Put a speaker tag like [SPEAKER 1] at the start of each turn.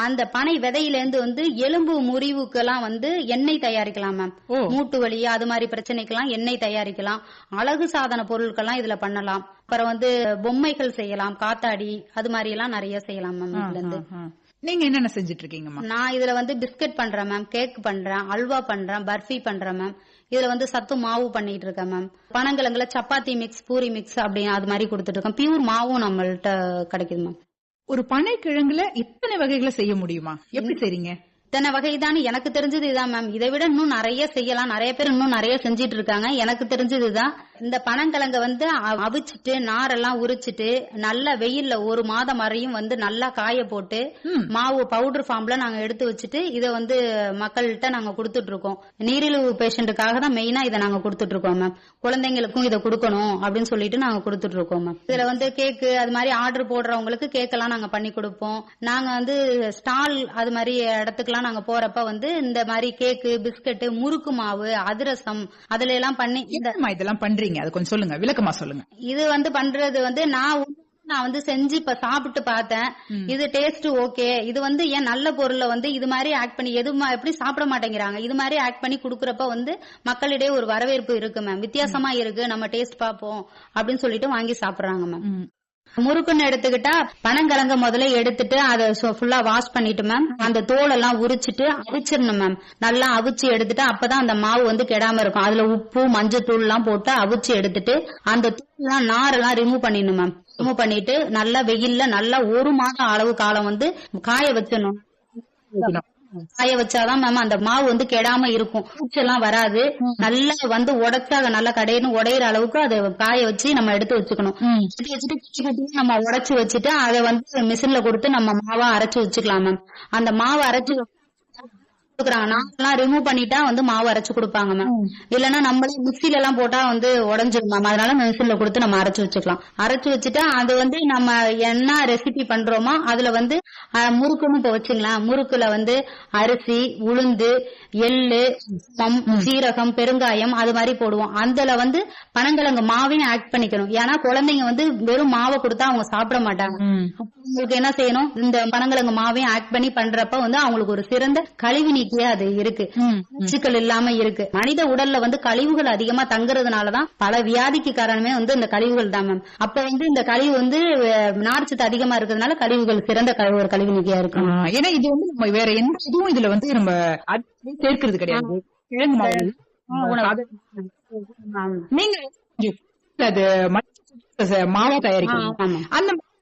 [SPEAKER 1] அந்த பனை விதையில இருந்து வந்து எலும்பு முறிவுக்கெல்லாம் வந்து எண்ணெய் தயாரிக்கலாம் மேம். மூட்டு வலி அது மாதிரி பிரச்சனைக்கெல்லாம் எண்ணெய் தயாரிக்கலாம். அழகு சாதன பொருட்கள்லாம் இதுல பண்ணலாம். அப்புறம் வந்து பொம்மைகள் செய்யலாம். காத்தாடி அது மாதிரி எல்லாம் நிறைய செய்யலாம் மேம் இதுல இருந்து.
[SPEAKER 2] நீங்க என்னென்ன செஞ்சுட்டு இருக்கீங்கம்மா
[SPEAKER 1] நான் இதுல வந்து பிஸ்கட் பண்றேன் மேம் கேக் பண்றேன் அல்வா பண்றேன் பர்ஃபி பண்றேன் மேம் இதுல வந்து சத்து மாவு பண்ணிட்டு இருக்கேன் மேம் பனங்கிழங்குல சப்பாத்தி மிக்ஸ் பூரி மிக்ஸ் அப்படி அது மாதிரி கொடுத்துட்டு இருக்கேன் பியூர் மாவும் நம்மள்ட்ட கிடைக்குது மேம்
[SPEAKER 2] ஒரு பனை கிழங்குல இத்தனை வகைகளை செய்ய முடியுமா? எப்படி செய்றீங்க?
[SPEAKER 1] இத்தனை வகைதான். எனக்கு தெரிஞ்சது இதான் மேம் இதை விட இன்னும் நிறைய செய்யலாம். நிறைய பேர் இன்னும் நிறைய செஞ்சிட்டு இருக்காங்க. எனக்கு தெரிஞ்சது இதுதான். இந்த பனங்கிழங்க வந்து அவிச்சிட்டு நாரெல்லாம் உரிச்சிட்டு நல்ல வெயில்ல ஒரு மாதம் வரையும் வந்து நல்லா காய போட்டு மாவு பவுடர் ஃபார்ம்ல நாங்க எடுத்து வச்சுட்டு இதை வந்து மக்கள்கிட்ட நாங்க கொடுத்துட்டு இருக்கோம் நீரிழிவு பேஷண்ட்டுக்காக தான் மெயினா இதை நாங்க கொடுத்துட்டு இருக்கோம் மேம் குழந்தைங்களுக்கும் இதை கொடுக்கணும் அப்படின்னு சொல்லிட்டு நாங்க கொடுத்துட்டு இருக்கோம் மேம் இதுல வந்து கேக்கு அது மாதிரி ஆர்டர் போடுறவங்களுக்கு கேக்கெல்லாம் நாங்க பண்ணி கொடுப்போம். நாங்க வந்து ஸ்டால் அது மாதிரி இடத்துக்குலாம் நாங்க போறப்ப வந்து இந்த மாதிரி கேக்கு பிஸ்கட் முறுக்கு மாவு அதிரசம் அதுல எல்லாம் பண்ணி
[SPEAKER 2] இதெல்லாம் பண்றீங்க? அது கொஞ்சம் சொல்லுங்க. விளக்கமா சொல்லுங்க.
[SPEAKER 1] இது வந்து பண்றது வந்து நான் நான் வந்து செஞ்சு இப்ப சாப்பிட்டு பார்த்தேன். இது டேஸ்ட் ஓகே இது வந்து ஏன் நல்ல பொருளை வந்து இது மாதிரி ஆக்ட் பண்ணி எது மா- எப்படி சாப்பிட மாட்டேங்கிறாங்க? இது மாதிரி ஆக்ட் பண்ணி குடுக்கறப்ப வந்து மக்களிடையே ஒரு வரவேற்பு இருக்கு மேம் வித்தியாசமா இருக்கு. நம்ம டேஸ்ட் பார்ப்போம் அப்படின்னு சொல்லிட்டு வாங்கி சாப்பிடுறாங்க மேம். முறுக்குன்னு எடுத்துக்கிட்டா பனங்கிழங்க முதல்ல எடுத்துட்டு அதை ஃபுல்லா வாஷ் பண்ணிட்டு மேம் அந்த தோல் எல்லாம் உரிச்சிட்டு அவிச்சிடணும் மேம் நல்லா அவிச்சு எடுத்துட்டு அப்பதான் அந்த மாவு வந்து கெடாம இருக்கும். அதுல உப்பு மஞ்சத்தூள் எல்லாம் போட்டு அவிச்சு எடுத்துட்டு அந்த தூள்லாம் நாரெல்லாம் ரிமூவ் பண்ணிடணும் மேம் ரிமூவ் பண்ணிட்டு நல்லா வெயில்ல நல்லா ஒரு மாதம் அளவு காலம் வந்து காய வச்சிடணும். காய வச்சாதான் மேம் அந்த மாவு வந்து கெடாம இருக்கும். பூச்செல்லாம் வராது. நல்லா வந்து உடைச்சா அதை நல்லா கடையின்னு உடையிற அளவுக்கு அதை காய வச்சு நம்ம எடுத்து வச்சுக்கணும். வச்சுட்டு வச்சுட்டு குச்சி குட்டி நம்ம உடைச்சு வச்சுட்டு அதை வந்து மிஷின்ல கொடுத்து நம்ம மாவா அரைச்சு வச்சுக்கலாம் மேம் அந்த மாவு அரைச்சு கொடுக்குறாங்க. நாங்கெல்லாம் ரிமூவ் பண்ணிட்டா வந்து மாவு அரைச்சு கொடுப்பாங்க மேம் இல்லன்னா நம்மளே மிக்சில எல்லாம் போட்டா வந்து உடஞ்சிரும் மேம் அதனால மிஷின்ல கொடுத்து நம்ம அரைச்சு வச்சுக்கலாம். அரைச்சு வச்சுட்டா அது வந்து நம்ம என்ன ரெசிபி பண்றோமோ அதுல வந்து முறுக்குன்னு இப்ப வச்சுங்களேன். முறுக்குல வந்து அரிசி உளுந்து எள்ளு சீரகம் பெருங்காயம் அது மாதிரி போடுவோம். அதுல வந்து பனங்கிழங்கு மாவையும் ஆட் பண்ணிக்கணும். ஏன்னா குழந்தைங்க வந்து வெறும் மாவை கொடுத்தா அவங்க சாப்பிட மாட்டாங்க. உங்களுக்கு என்ன செய்யணும்? இந்த பனங்கிழங்கு மாவையும் ஆட் பண்ணி பண்றப்ப வந்து அவங்களுக்கு ஒரு சிறந்த கழிவு நீக்கியா அது இருக்கு. நச்சுக்கள் இல்லாம இருக்கு. மனித உடல்ல வந்து கழிவுகள் அதிகமா தங்குறதுனாலதான் பல வியாதிக்கு காரணமே வந்து இந்த கழிவுகள் தான் மேம் அப்ப வந்து இந்த கழிவு வந்து நார்ச்சத்து அதிகமா இருக்கிறதுனால கழிவுகள் சிறந்த கழிவு ஒரு கழிவு நீக்கியா இருக்கு.
[SPEAKER 2] ஆ, ஏன்னா இது வந்து நம்ம வேற எந்த இதுவும் இதுல வந்து நம்ம சேர்க்கிறது கிடையாது. நீங்க அது மாவா தயாரிக்கணும்
[SPEAKER 1] ஆமா.
[SPEAKER 2] அந்த